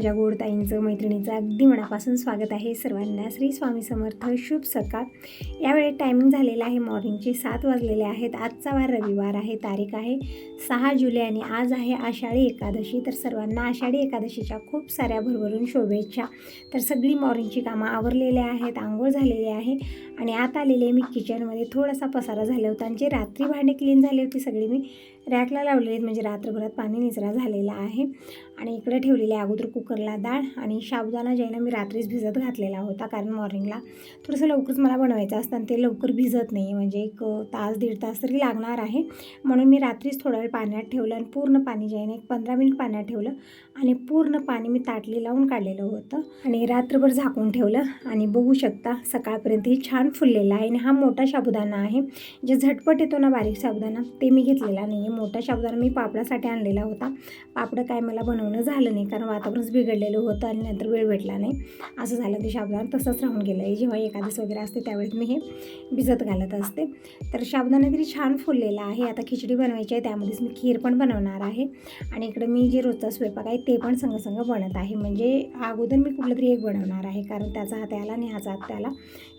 माझ्या गोडताईंचं मैत्रिणीचं अगदी मनापासून स्वागत आहे सर्वांना. श्री स्वामी समर्थ शुभ सकाळ. यावेळी टायमिंग झालेलं आहे. मॉर्निंगचे सात वाजलेले आहेत. आजचा वार रविवार आहे. तारीख आहे सहा जुलै आणि आज आहे आषाढी एकादशी. तर सर्वांना आषाढी एकादशीच्या खूप साऱ्या भरभरून शुभेच्छा. तर सगळी मॉर्निंगची कामं आवरलेली आहेत. आंघोळ झालेली आहे. आणि आता आलेले मी किचनमध्ये थोडासा पसारा झाला होता आणि जे रात्री भांडे क्लीन झाले होते सगळी मी रॅकला लावलेले आहेत. म्हणजे रात्रभरात पाणी निचरा झालेला आहे. आणि इकडे ठेवलेले आहे अगोदर कुकरला डाळ आणि साबुदाणा जे मी रात्रीच भिजत घातलेला होता कारण मॉर्निंगला थोडंसं लवकरच मला बनवायचं असतं आणि ते लवकर भिजत नाही म्हणजे एक तास दीड तास तरी लागणार आहे. म्हणून मी रात्रीच थोडा वेळ पाण्यात ठेवलं आणि पूर्ण पाणी जे आहे ना एक पंधरा मिनिट पाण्यात ठेवलं आणि पूर्ण पाणी मी ताटली लावून काढलेलं होतं. आणि रात्रभर झाकून ठेवलं. आणि बघू शकता सकाळपर्यंतही छान फुललेला आहे आणि हा मोठा साबुदाणा आहे. जे झटपट येतो ना बारीक साबुदाणा ते मी घेतलेला नाही आहे मोठा साबुदाणा मी पापडासाठी आणलेला होता. पापडं काय मला बनवणं झालं नाही कारण वातावरणच बिघडलेलं होतं आणि नंतर वेळ भेटला नाही. असं झालं ते साबुदाणा तसंच राहून गेलं आहे. जेव्हा एकादस वगैरे असते त्यावेळेस मी हे भिजत घालत असते. तर साबुदाणा तरी छान फुललेला आहे. आता खिचडी बनवायची आहे त्यामध्येच मी खीर पण बनवणार आहे. आणि इकडं मी जे रोजचा स्वयंपाक आहे ते पण संगसंग बनत आहे. म्हणजे अगोदर मी कुठलं तरी एक बनवणार आहे कारण त्याचा हात याला आणि ह्याचा हात त्याला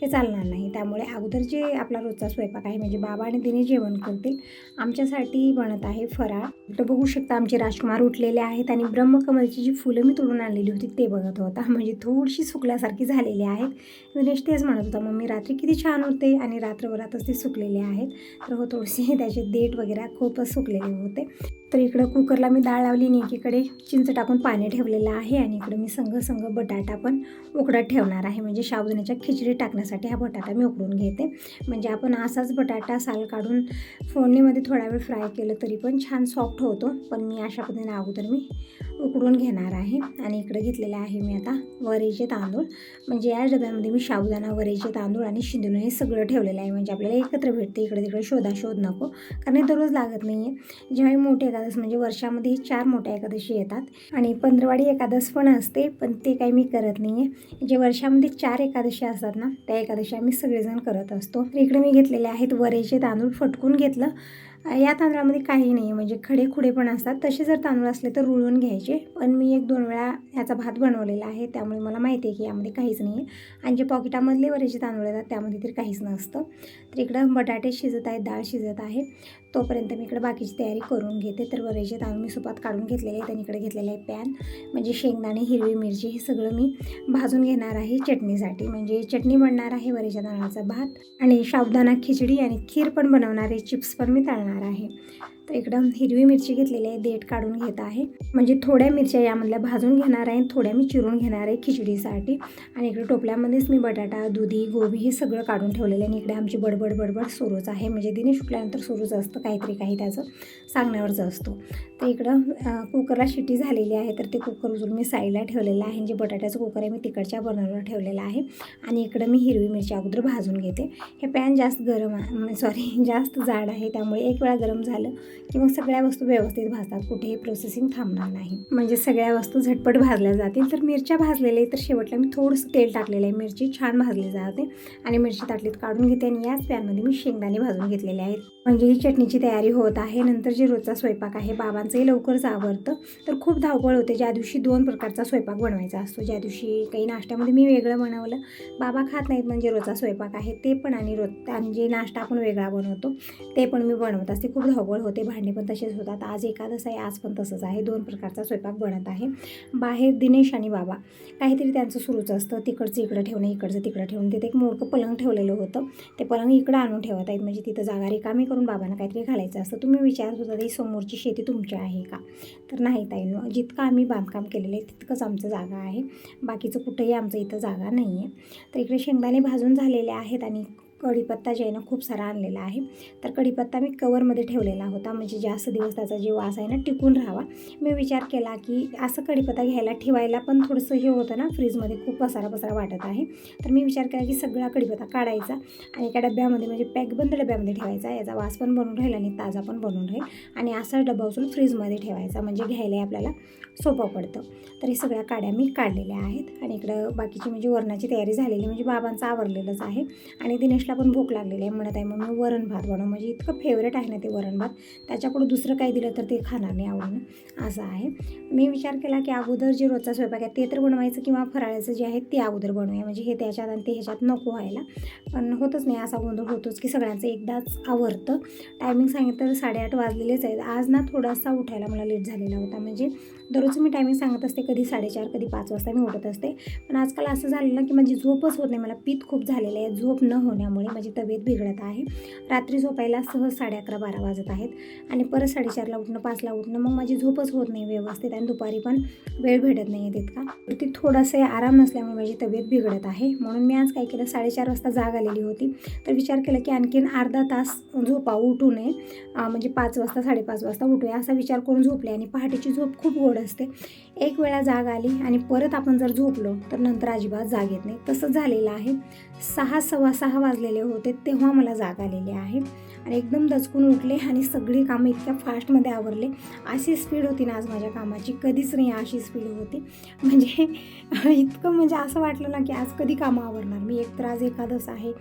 हे चालणार नाही. त्यामुळे अगोदर जे आपला रोजचा स्वयंपाक आहे म्हणजे बाबा आणि तिने जेवण करतील आमच्यासाठी बनत आहे फराळ. तर बघू शकता आमचे राजकुमार उठलेले आहेत आणि ब्रह्मकमलची जी फुलं मी तोडून आणलेली होती ते बघत होता. म्हणजे थोडीशी सुकल्यासारखी झालेली आहेत. गणेश तेच म्हणत होता मम्मी रात्री किती छान होते आणि रात्रभरातच ते सुकलेले आहेत. तर हो थोडेसे त्याचे देठ वगैरे खूपच सुकलेले होते. तर इकडं कुकरला मी डाळ लावली आणि एकीकडे चिंच टाकून पाणी ठेवलेलं आहे आणि इकडं मी संग संग बटाटा पण उकडत ठेवणार आहे. म्हणजे शाबुदाण्याच्या खिचडी टाकण्यासाठी हा बटाटा मी उकडून घेते. म्हणजे आपण असाच बटाटा साल काढून फोडणीमध्ये थोडा वेळ फ्राय केलं तरी पण छान सॉफ्ट होतो. पण मी अशा पद्धतीने अगोदर मी उकडून घेणार आहे. आणि इकडे घेतलेले आहे मी आता वरेचे तांदूळ. म्हणजे या डब्यामध्ये मी साबुदाणा वरेचे तांदूळ आणि शिंदून हे सगळं ठेवलेलं आहे. म्हणजे आपल्याला एकत्र भेटते. इकडे तिकडे शोधा शोध नको. कारण हे दररोज लागत नाही आहे जेव्हा मोठे एकादस म्हणजे वर्षामध्ये चार मोठ्या एकादशी येतात. आणि पंधरवाडी एकादश पण असते पण ते काही मी करत नाही आहे जे वर्षामध्ये चार एकादशी असतात ना त्या एकादशी आम्ही सगळेजण करत असतो. इकडे मी घेतलेले आहेत वरेचे तांदूळ फटकून घेतलं. या तांदळामध्ये काही नाही म्हणजे खडे खुडे पण असतात. तसे जर तांदूळ असले तर रुळून घ्यायचे. पण मी एक दोन वेळा ह्याचा भात बनवलेला आहे त्यामुळे मला माहिती आहे की यामध्ये काहीच नाही आहे. आणि जे पॉकेटामधले बरेचसे तांदूळ येतात त्यामध्ये तर काहीच नसतं. तर इकडं बटाटे शिजत आहेत डाळ शिजत आहे. तोपर्यंत मी इकडे बाकीची तयारी करून घेते. तर बरेचसे तांदूळ मी सुपात काढून घेतलेले आहेत आणि इकडे घेतलेलं आहे पॅन. म्हणजे शेंगदाणे हिरवी मिरची हे सगळं मी भाजून घेणार आहे चटणीसाठी. म्हणजे चटणी बनणार आहे वरेच्या तांदळाचा भात. आणि साबुदाणा खिचडी आणि खीर पण बनवणार आहे. चिप्स पण मी तळणार आहे. तर इकडं हिरवी मिरची घेतलेली आहे देठ काढून घेत आहे. म्हणजे थोड्या मिरच्या यामधल्या भाजून घेणार आहे थोड्या मी चिरून घेणार आहे खिचडीसाठी. आणि इकडे टोपल्यामध्येच मी बटाटा दुधी गोबी हे सगळं काढून ठेवलेलं आहे. आणि इकडे आमची बडबड बडबड सुरूच आहे. म्हणजे दिने शुकल्यानंतर सुरूच असतं काहीतरी काही त्याचं सांगण्यावरच असतो. तर इकडं कुकरला शिटी झालेली आहे. तर ते कुकर उचलून मी साईडला ठेवलेलं आहे. जे बटाट्याचं कुकर आहे मी तिकडच्या बर्नरवर ठेवलेलं आहे. आणि इकडं मी हिरवी मिरची अगोदर भाजून घेते. हे पॅन जास्त गरम सॉरी जास्त जाड आहे. त्यामुळे एक वेळा गरम झालं की मग सगळ्या वस्तू व्यवस्थित भाजतात कुठेही प्रोसेसिंग थांबणार नाही. म्हणजे सगळ्या वस्तू झटपट भाजल्या जातील. तर मिरच्या भाजलेल्या तर शेवटला मी थोडंसं तेल टाकलेलं आहे. मिरची छान भाजली जाते आणि मिरची ताटलीत काढून घेते आणि याच पॅनमध्ये मी शेंगदाणे भाजून घेतलेले आहेत. म्हणजे ही चटणीची तयारी होत आहे. नंतर जे रोजचा स्वयंपाक आहे बाबांचंही लवकरच आवडतं तर खूप धावपळ होते. ज्या दिवशी दोन प्रकारचा स्वयंपाक बनवायचा असतो ज्या दिवशी काही नाश्त्यामध्ये मी वेगळं बनवलं बाबा खात नाहीत म्हणजे रोजचा स्वयंपाक आहे. ते पण आणि रोज आणि जे नाश्ता आपण वेगळा बनवतो ते पण मी बनवत असते. खूप धावपळ होते. भांडे पण तसेच होतात. आज एकादस आहे आज पण तसंच आहे. दोन प्रकारचा स्वयंपाक बनत आहे. बाहेर दिनेश आणि बाबा. काहीतरी त्यांचं सुरूच असतं. तिकडचं इकडं ठेवणं इकडचं तिकडं ठेवणं. तिथे एक मोठं पलंग ठेवलेलं होतं. ते पलंग इकडं आणून ठेवत आहेत. म्हणजे तिथं जागा रिकामी करून बाबांना काहीतरी घालायचं असतं. तुम्ही विचारत होता ही समोरची शेती तुमची आहे का? तर नाही ताई. जितकं आम्ही बांधकाम केलेलं आहे तितकंच आमचं जागा आहे. बाकीचं कुठंही आमचं इथं जागा नाही आहे तर इकडे शेंगदाणे भाजून झालेले आहेत आणि कढीपत्ता जे आहे ना खूप सारा आणलेला आहे. तर कढीपत्ता मी कवरमध्ये ठेवलेला होता. म्हणजे जास्त दिवस त्याचा जे वास आहे ना टिकून राहावा. मी विचार केला की असं कढीपत्ता घ्यायला ठेवायला पण थोडंसं हे होतं ना फ्रीजमध्ये खूप पसारा पसारा वाटत आहे. तर मी विचार केला की सगळा कढीपत्ता काढायचा आणि एका डब्यामध्ये म्हणजे पॅकबंद डब्यामध्ये ठेवायचा. याचा वास पण बनून राहील आणि ताजा पण बनून राहील. आणि असा डबा उचलून फ्रीजमध्ये ठेवायचा. म्हणजे घ्यायला आपल्याला सोपं पडतं. तर हे सगळ्या काड्या मी काढलेल्या आहेत. आणि इकडं बाकीची म्हणजे वरणाची तयारी झालेली म्हणजे बाबांचं आवरलेलंच आहे. आणि दिनेशला दिनेशला पण भूक लागलेली आहे. म्हणत आहे मग मी वरण भात बनव. म्हणजे इतकं फेवरेट आहे ना ते वरण भात. त्याच्यापुढे दुसरं काही दिलं तर ते खाणार नाही आवडणं असं आहे. मी विचार केला की अगोदर जे रोजचा स्वयंपाक आहे ते तर बनवायचं किंवा फराळाचं जे आहे ते अगोदर बनवूया. म्हणजे हे त्याच्यात आणि ते ह्याच्यात नको व्हायला. पण होतच नाही. असा गोंधळ होतोच की सगळ्यांचं एकदाच आवडतं टायमिंग सांगितलं तर साडेआठ वाजलेलेच आहेत. आज ना थोडासा उठायला मला लेट झालेला होता. म्हणजे दररोज मी टायमिंग सांगत असते. कधी साडेचार कधी पाच वाजता मी उठत असते. पण आजकाल असं झालेलं की माझी झोपच होत नाही. मला पीत खूप झालेलं आहे. झोप न होण्यामुळे. माझी तब्येत बिघडत आहे. रात्री झोपायला सहज साडे अकरा बारा वाजत आहेत आणि परत साडेचारला उठणं पाचला उठणं मग माझी झोपच होत नाही व्यवस्थित आणि दुपारी पण वेळ भेटत नाही आहे तितका थोडासा आराम नसल्यामुळे माझी तब्येत बिघडत आहे. म्हणून मी आज काय केलं साडेचार वाजता जाग आलेली होती. तर विचार केला की आणखीन अर्धा तास झोपा उठू नये. म्हणजे पाच वाजता साडेपाच वाजता उठूया असा विचार करून झोपले आणि पहाटेची झोप खूप गोड असते. एक वेळा जाग आली आणि परत आपण जर झोपलो तर नंतर अजिबात जाग येत नाही. तसंच झालेलं आहे. सहा सव्वा सहा वाजलेले होते तेव्हा मला जाग आलेली आहे. आणि एकदम दचकून उठले आणि सगळी कामं इतक्या फास्टमध्ये आवरले. अशी स्पीड होती ना आज माझ्या कामाची. कधीच नाही अशी स्पीड होती. म्हणजे इतकं म्हणजे असं वाटलं ना की आज कधी कामं आवरणार? मी एक तर आज एखादंच आहे.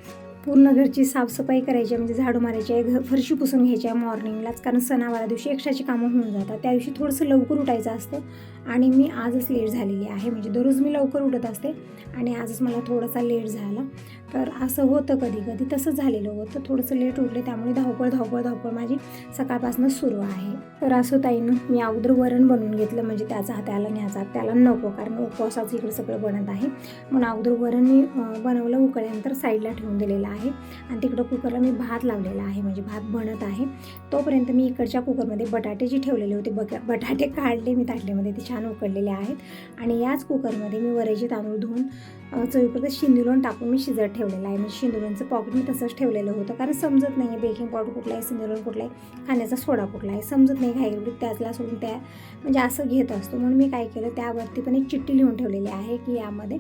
पूर्ण घरची साफसफाई करायची आहे. म्हणजे झाडू मारायची आहे घर फरशी पुसून घ्यायची आहे मॉर्निंगलाच कारण सणावारा दिवशी एक्स्ट्राची कामं होऊन जातात. त्या दिवशी थोडंसं लवकर उठायचं असतं. आणि मी आजच लेट झालेली आहे. म्हणजे दररोज मी लवकर उठत असते आणि आजच मला थोडासा लेट झाला. तर असं होतं कधी कधी तसं झालेलं होतं. थोडंसं लेट उठले त्यामुळे धावपळ धावपळ धावपळ माझी सकाळपासून सुरू आहे. तर असं ताईनं मी अगोदर वरण बनवून घेतलं. म्हणजे त्याचा हाताला न्यायचा. त्याला नको कारण उपवासाचं इकडे सगळं बनत आहे. म्हणून अगोदर वरण मी बनवलं. उकळल्यानंतर साईडला ठेवून दिलेलं आहे. आणि तिकडं कुकरला मी भात लावलेला आहे. म्हणजे भात बनत आहे. तोपर्यंत मी इकडच्या कुकरमध्ये बटाटे जे ठेवलेले होते. बघा बटाटे काढले मी ताटल्यामध्ये तिच्या छान उकडलेले आहेत. आणि याच कुकरमध्ये मी वरेचे तांदूळ धुवून अ, चवीपुरतं टाकून मी शिजत ठेवलेलं आहे. म्हणजे शिंदुरांचं पॉकेट मी तसंच ठेवलेलं होतं. कारण समजत नाही आहे बेकिंग पावडर कुठला आहे सिंदुरण कुठला आहे खाण्याचा सोडा कुठला आहे. समजत नाही घाई त्यातला सोडून त्या म्हणजे असं घेत असतो. म्हणून मी काय केलं त्यावरती पण एक चिठ्ठी लिहून ठेवलेली आहे की यामध्ये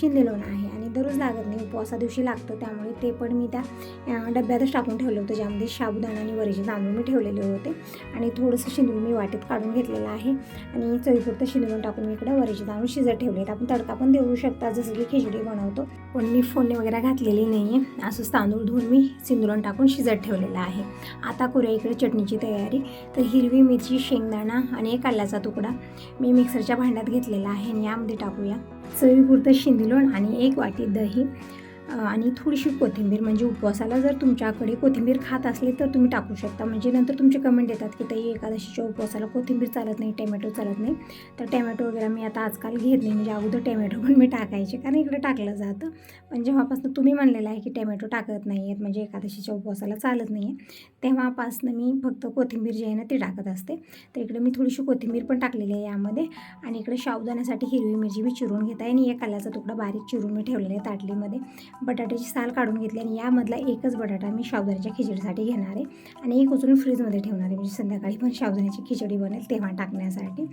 शिंदेलोण आहे. आणि दररोज लागत नाही उपवासा दिवशी लागतं. त्यामुळे ते पण मी त्या डब्यातच टाकून ठेवलं होतं. ज्यामध्ये साबुदाणा आणि वरीचे तांदूळ मी ठेवलेले होते. आणि थोडंसं शिंदूर मी वाटेत काढून घेतलेलं आहे. आणि चवीपुरतं शिंदुरून टाकून मी इकडे वरीचे तांदूळ शिजत ठेवले आहेत. आपण तडका पण देऊ शकता. जसं की खिचडी बनवतो. पण मी फोडणी वगैरे घातलेली नाही आहे असंच तांदूळ धुवून मी सिंदुरण टाकून शिजत ठेवलेलं आहे. आता करूया इकडे चटणीची तयारी. तर हिरवी मिरची शेंगदाणा आणि एक आल्याचा तुकडा मी मिक्सरच्या भांड्यात घेतलेला आहे आणि यामध्ये टाकूया. चवीपुरतं शिंदिलोण आणि एक वाटी दही. आणि थोडीशी कोथिंबीर म्हणजे उपवासाला जर तुमच्याकडे कोथिंबीर खात असले तर तुम्ही टाकू शकता. म्हणजे नंतर तुमचे कमेंट येतात की ताई एकादशीच्या उपवासाला कोथिंबीर चालत नाही टॅमॅटो चालत नाही. तर टॅमॅटो वगैरे मी आता आजकाल घेत नाही. म्हणजे अगोदर टॅमॅटो पण मी टाकायचे कारण इकडे टाकलं जातं. पण जेव्हापासून तुम्ही म्हणलेलं आहे की टॅमॅटो टाकत नाही आहेत म्हणजे एकादशीच्या उपवासाला चालत नाही आहे तेव्हापासून मी फक्त कोथिंबीर जी आहे ना ती टाकत असते. तर इकडे मी थोडीशी कोथिंबीर पण टाकलेली आहे यामध्ये. आणि इकडे शाबुदाण्यासाठी हिरवी मिरची मी चिरून घेत आहे आणि एक आल्याचा तुकडा बारीक चिरून मी ठेवलेला आहे ताटलीमध्ये. बटाट्याची साल काढून घेतली आणि यामधला एकच बटाटा मी शावदाण्याच्या खिचडीसाठी घेणार आहे. आणि एक उचलून फ्रीजमध्ये ठेवणार आहे. म्हणजे संध्याकाळी पण शावदाण्याची खिचडी बनेल तेव्हा टाकण्यासाठी.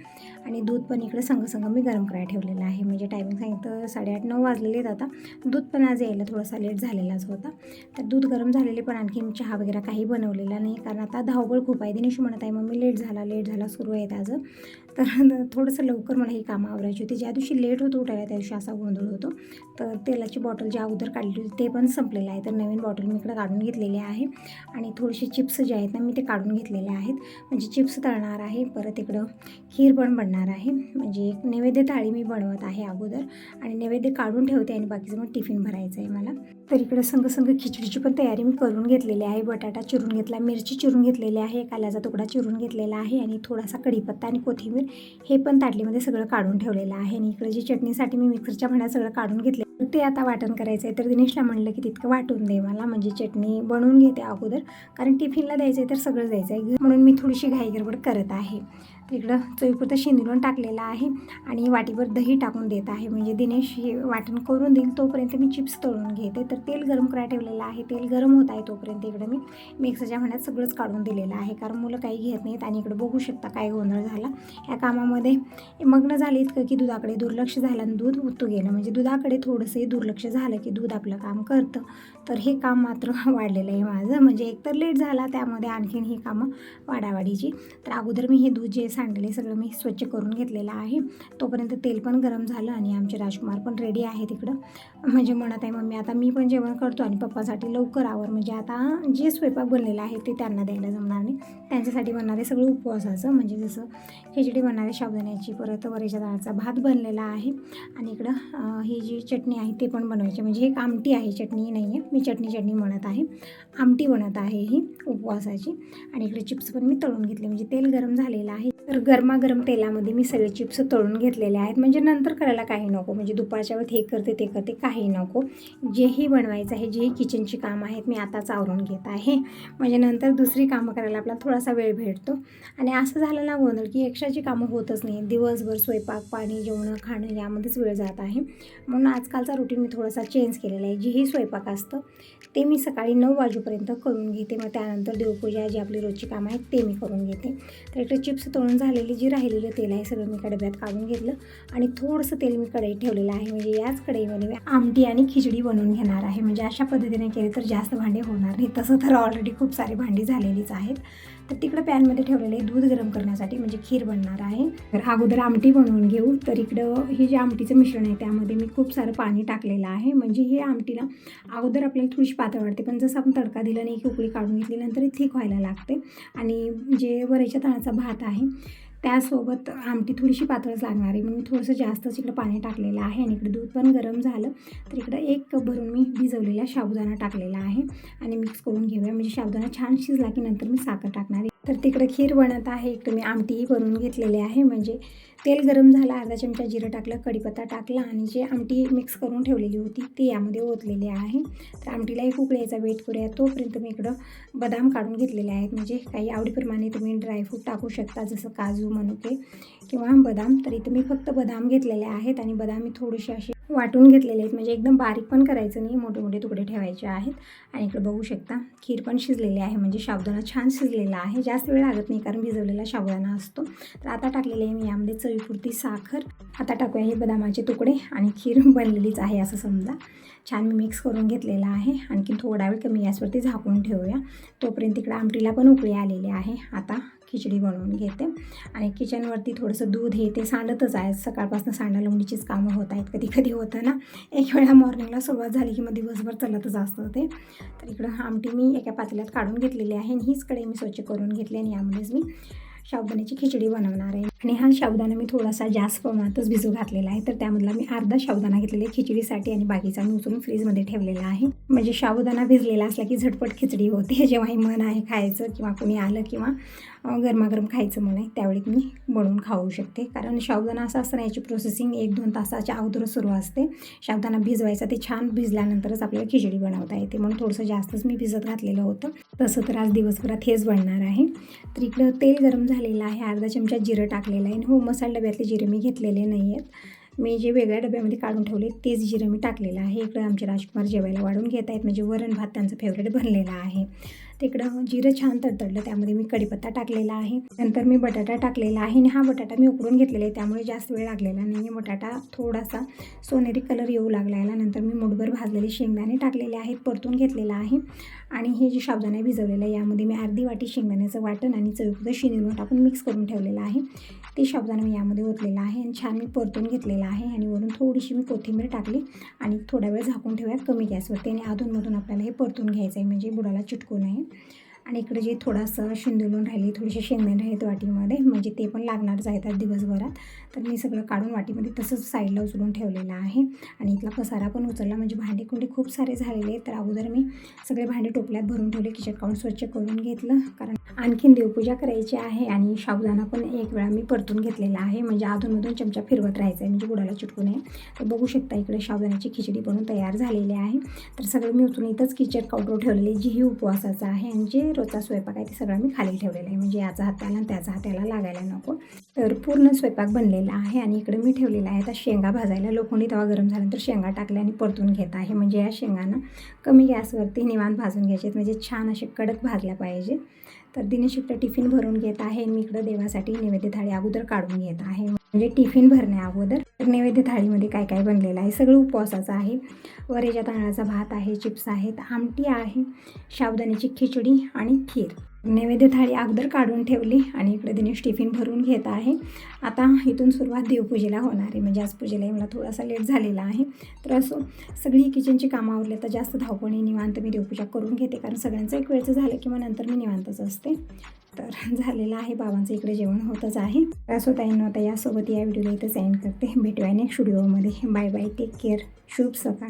आणि दूध पण इकडे संग मी गरम करायला ठेवलेलं आहे. म्हणजे टायमिंग सांगितलं साडेआठ नऊ वाजलेले आहेत आता. दूध पण आज यायला थोडासा लेट झालेलाच होता. तर दूध गरम झालेले पण आणखी चहा वगैरे काही बनवलेला नाही. कारण आता धावपळ खूप आहे. दिनेश म्हणत आहे मम्मी लेट झाला लेट झाला सुरू आहे आज. तर थोडंसं लवकर मला ही कामं आवरायची होती. ज्या दिवशी लेट होतो उठायला त्या दिवशी असा गोंधळ होतो. तर तेलाची बॉटल ज्या अगोदर काढली होती ते पण संपलेलं आहे. तर नवीन बॉटल मी इकडे काढून घेतलेली आहे. आणि थोडेसे चिप्स जे आहेत ना मी ते काढून घेतलेले आहेत. म्हणजे चिप्स तळणार आहे परत इकडं खीर पण बनणार आहे. म्हणजे एक नैवेद्य थाळी मी बनवत आहे अगोदर. आणि नैवेद्य काढून ठेवते आणि बाकीचं मग टिफिन भरायचं आहे मला. तर इकडं संघसंघ खिचडीची पण तयारी मी करून घेतलेली आहे. बटाटा चिरून घेतला मिरची चिरून घेतलेली आहे काल्याचा तुकडा चिरून घेतलेला आहे आणि थोडासा कढीपत्ता आणि कोथिंबीर हे पण ताटलीमध्ये सगळं काढून ठेवलेलं आहे. आणि इकडे जी चटणीसाठी मी मिक्सरच्या भांड्यात सगळं काढून घेतले ते आता वाटण करायचं आहे. तर दिनेशला म्हणलं की तितकं वाटून दे मला म्हणजे चटणी बनवून घेते अगोदर. कारण टिफिनला द्यायचं आहे तर सगळं द्यायचं आहे म्हणून मी थोडीशी घाईगडबड करत आहे. इकडं चवीपुरतं शिंदिरून टाकलेलं आहे आणि वाटीवर दही टाकून देत आहे. म्हणजे दिनेश हे वाटण करून देईल तोपर्यंत मी चिप्स तळून घेते. तर तेल गरम करायला ठेवलेलं आहे. तेल गरम होत आहे तोपर्यंत इकडं मी मिक्सरच्या भांड्यात सगळंच काढून दिलेलं आहे. कारण मुलं काही घेत नाहीत आणि इकडं बघू शकता काय गोंधळ झाला. या कामामध्ये मग्न झाले इतकं की दुधाकडे दुर्लक्ष झालं आणि दूध उतू गेलं. म्हणजे दुधाकडे थोडंसंही दुर्लक्ष झालं की दूध आपलं काम करतं. तर हे काम मात्र वाढलेलं आहे माझं. म्हणजे एकतर लेट झाला त्यामध्ये आणखीन ही कामं वाडावाडीची तर अगोदर मी हे दूध जे सांडले सगळं मी स्वच्छ करून घेतलेलं आहे. तोपर्यंत तेल पण गरम झालं आणि आमचे राजकुमार पण रेडी आहे तिकडं. म्हणजे म्हणत आहे मम्मी आता मी पण जेवण करतो आणि पप्पासाठी लवकर आवर. म्हणजे आता जे स्वयंपाक बनलेलं आहे ते त्यांना द्यायला जमणार नाही. त्यांच्यासाठी बनणारे सगळं उपवासाचं म्हणजे जसं खिचडी बनणारे साबुदाण्याची परत वरेच्या डाळाचा भात बनलेला आहे. आणि इकडं ही जी चटणी आहे ते पण बनवायची. म्हणजे एक आमटी आहे चटणी नाही आहे मी चटणी चटणी म्हणत आहे. आमटी बनत आहे ही उपवासाची. आणि इकडे चिप्स पण मी तळून घेतले. म्हणजे तेल गरम झालेलं आहे. तर गरमागरम तेलामध्ये मी सगळे चिप्स तळून घेतलेले आहेत. म्हणजे नंतर करायला काही नको. म्हणजे दुपारच्या वेळेत हे करते ते करते काही नको. जेही बनवायचं आहे जेही किचनची कामं आहेत मी आताच आवरून घेत आहे. म्हणजे नंतर दुसरी कामं करायला आपल्याला थोडासा वेळ भेटतो. आणि असं झालं ना गोंधळ की एक्स्ट्राची कामं होतच नाही. दिवसभर स्वयंपाक पाणी जेवणं खाणं यामध्येच वेळ जात आहे. म्हणून आजकालचा रुटीन मी थोडासा चेंज केलेला आहे. जेही स्वयंपाक असतं ते मी सकाळी नऊ वाजेपर्यंत करून घेते. मग त्यानंतर देवपूजा जी आपली रोजची कामं आहेत ते मी करून घेते. तर इकडे चिप्स तळून झालेली जी राहिलेलं तेल आहे सगळं मी कडब्यात काढून घेतलं आणि थोडंसं तेल मी कढईत ठेवलेलं आहे. म्हणजे याच कढईमध्ये मी आमटी आणि खिचडी बनवून घेणार आहे. म्हणजे अशा पद्धतीने केले तर जास्त भांडे होणार नाही. तसं तर ऑलरेडी खूप सारी भांडी झालेलीच आहेत. तर तिकडं पॅनमध्ये ठेवलेलं आहे दूध गरम करण्यासाठी म्हणजे खीर बनणार आहे. तर अगोदर आमटी बनवून घेऊ. तर इकडं हे जे आमटीचं मिश्रण आहे त्यामध्ये मी खूप सारं पाणी टाकलेलं आहे. म्हणजे हे आमटीला अगोदर आपल्याला थोडीशी पातळ वाटते पण जसं आपण तडका दिला नाही की उकळी काढून घेतली नंतर थिक व्हायला लागते. आणि जे वरच्या तणाचा भात आहे त्यासोबत आमटी थोडीशी पातळच लागणार आहे. म्हणून मी थोडंसं जास्तच इकडं पाणी टाकलेलं आहे आणि इकडे दूध पण गरम झालं. तर इकडं एक कप भरून मी भिजवलेला साबुदाणा टाकलेला आहे आणि मिक्स करून घेऊया. म्हणजे साबुदाणा छान शिजला की नंतर मी साखर टाकणार आहे. तर तिकडं खीर बनत आहे. इकडं मी आमटीही बनवून घेतलेली आहे. म्हणजे तेल गरम झालं अर्धा चमचा जिरं टाकलं कढीपत्ता टाकला आणि जे आमटी मिक्स करून ठेवलेली होती ती यामध्ये ओतलेली आहे. तर आमटीला एक वेट करूया. तोपर्यंत मी इकडं बदाम काढून घेतलेले आहेत. म्हणजे काही आवडीप्रमाणे तुम्ही ड्रायफ्रूट टाकू शकता जसं काजू मनुके किंवा बदाम. तर इथं मी फक्त बदाम घेतलेले आहेत आणि बदाम मी थोडेसे असे वाटून घेतलेले आहेत. म्हणजे एकदम बारीक पण करायचं नाही मोठे मोठे तुकडे ठेवायचे आहेत. आणि इकडे बघू शकता खीर पण शिजलेली आहे. म्हणजे साबुदाणा छान शिजलेला आहे. जास्त वेळ लागत नाही कारण भिजवलेला साबुदाणा असतो. तर आता टाकलेले आहे मी यामध्ये चवीपुरती साखर. आता टाकूया हे बदामाचे तुकडे आणि खीर बनलेलीच आहे असं समजा. छान मी मिक्स करून घेतलेला आहे. आणखी थोडा वेळ कमी गॅसवरती झाकून ठेवूया. तोपर्यंत इकडे आमटीला पण उकळी आलेली आहे. आता खिचडी बनवून घेते. आणि किचनवरती थोडंसं दूध हे ते सांडतच आहे. सकाळपासून सांडा लावणीचीच कामं होत आहेत. कधी कधी होतं ना एक वेळा मॉर्निंगला सुरुवात झाली की मग दिवसभर चालतच असतं ते. तर इकडं आमटी मी एका पातेल्यात काढून घेतलेली आहे आणि हीच कडे मी स्वच्छ करून घेतली आणि यामध्येच मी शाबुदाण्याची खिचडी बनवणार आहे. आणि हा साबुदाणा मी थोडासा जास्त प्रमाणातच भिजू घातलेला आहे. तर त्यामधला मी अर्धा साबुदाणा घेतलेला आहे खिचडीसाठी आणि बाकीचा मी उचलून फ्रीजमध्ये ठेवलेला आहे. म्हणजे साबुदाणा भिजलेला असला की झटपट खिचडी होते. जेव्हाही मन आहे खायचं किंवा कोणी आलं किंवा गरमागरम खायचं मन आहे त्यावेळी मी बनवून खाऊ शकते. कारण साबुदाणा असं असतं याची प्रोसेसिंग एक दोन तासाच्या अगोदर सुरू असते. साबुदाणा भिजवायचा ते छान भिजल्यानंतरच आपल्याला खिचडी बनवता येते. म्हणून थोडंसं जास्तच मी भिजत घातलेलं होतं. तसं तर आज दिवसभरात हेच बनणार आहे. तर इकडं तेल गरम झालेलं आहे. अर्धा चमचा जिरं टाक टाकलेलं आहे. आणि हो मसाला डब्यातले जिरे मी घेतलेले नाही आहेत. मी जे वेगळ्या डब्यामध्ये काढून ठेवले तेच जिरं मी टाकलेलं आहे. इकडं आमचे राजकुमार जेवायला वाढून घेत आहेत. म्हणजे वरण भात त्यांचं फेवरेट बनलेला आहे. तिकडं जिरं छान तडतडलं. त्यामध्ये मी कढीपत्ता टाकलेला आहे. नंतर मी बटाटा टाकलेला आहे आणि हा बटाटा मी उकडून घेतलेला आहे. त्यामुळे जास्त वेळ लागलेला नाही आहे. बटाटा थोडासा सोनेरी कलर येऊ लागला याला नंतर मी मुठभर भाजलेले शेंगदाणे टाकलेले आहेत. परतून घेतलेलं आहे. आणि हे जे साबुदाणा भिजवलेलं आहे यामध्ये मी अर्धी वाटी शेंगदाण्याचं वाटण आणि चवीपुरतं शिनीरून टाकून मिक्स करून ठेवलेलं आहे. ते साबुदाणा मी यामध्ये ओतलेला आहे आणि छान मी परतून घेतलेला आहे आणि वरून थोडीशी मी कोथिंबीर टाकली आणि थोडा वेळ झाकून ठेवूया कमी गॅसवरती आणि अधूनमधून आपल्याला हे परतून घ्यायचं आहे म्हणजे बुडाला चिटकू नये. आणि इकडे जे थोडंसं शिंदुलून राहिली थोडीशी शेंगदाणे राहिलेत वाटीमध्ये म्हणजे ते पण लागणारच जायतात दिवसभरात. तर मी सगळं काढून वाटीमध्ये तसंच साईडला उचलून ठेवलेलं आहे. आणि इथला पसारा पण उचलला म्हणजे भांडे कुंडे खूप सारे झालेले तर अगोदर मी सगळे भांडे टोपल्यात भरून ठेवले किचन काउंट स्वच्छ करून घेतलं. कारण आणखीन देवपूजा करायची आहे आणि साबुदाणा पण एक वेळा मी परतून घेतलेला आहे. म्हणजे अधूनमधून चमचा फिरवत राहायचं आहे म्हणजे बुडाला चिटकू नये. तर बघू शकता इकडे साबुदाण्याची खिचडी बनवून तयार झालेली आहे. तर सगळं मी उचलून इथंच किचन काउंटर ठेवलेली जीही उपवासाचं आहे. आणि जे रोजचा स्वयंपाक आहे ते सगळं मी खाली ठेवलेलं आहे. म्हणजे याचा हाताला आणि त्याचा हाताला त्याला लागायला नको. तर पूर्ण स्वयंपाक बनलेला आहे आणि इकडे मी ठेवलेला आहे. आता शेंगा भाजायला लोखंडी तवा गरम झाल्यानंतर शेंगा टाकल्या आणि परतून घेत आहे. म्हणजे या शेंगांना कमी गॅसवरती निवांत भाजून घ्यायचे म्हणजे छान असे कडक भाजल्या पाहिजे. तर दिनशिफ्ट टिफिन भरून घेत आहे. मी इकडं देवासाठी नैवेद्य थाळी अगोदर काढून घेत आहे. म्हणजे टिफिन भरण्या अगोदर तर नैवेद्य थाळीमध्ये काय काय बनलेलं आहे? सगळं उपवासाचं आहे. वरेच्या तांदळाचा भात आहे चिप्स आहेत आमटी आहे साबुदाण्याची खिचडी आणि खीर. नैवेद्य थाळी अगोदर काढून ठेवली आणि इकडे दिनेश टिफिन भरून घेत आहे. आता इथून सुरुवात देवपूजेला होणार आहे. म्हणजे आज पूजेला मला थोडासा लेट झालेला आहे. तर असो सगळी किचनची कामं आवडले तर जास्त धावपणी निवांत मी देवपूजा करून घेते. कारण सगळ्यांचं एक वेळचं झालं किंवा नंतर मी निवांतच असते. तर झालेलं आहे. बाबांचं इकडे जेवण होतच आहे. तर असो ताईंनो आता यासोबत या व्हिडिओला इथं सेंड करते. भेटूया नेक्स्ट व्हिडिओमध्ये बाय बाय टेक केअर शुभ सकाळ.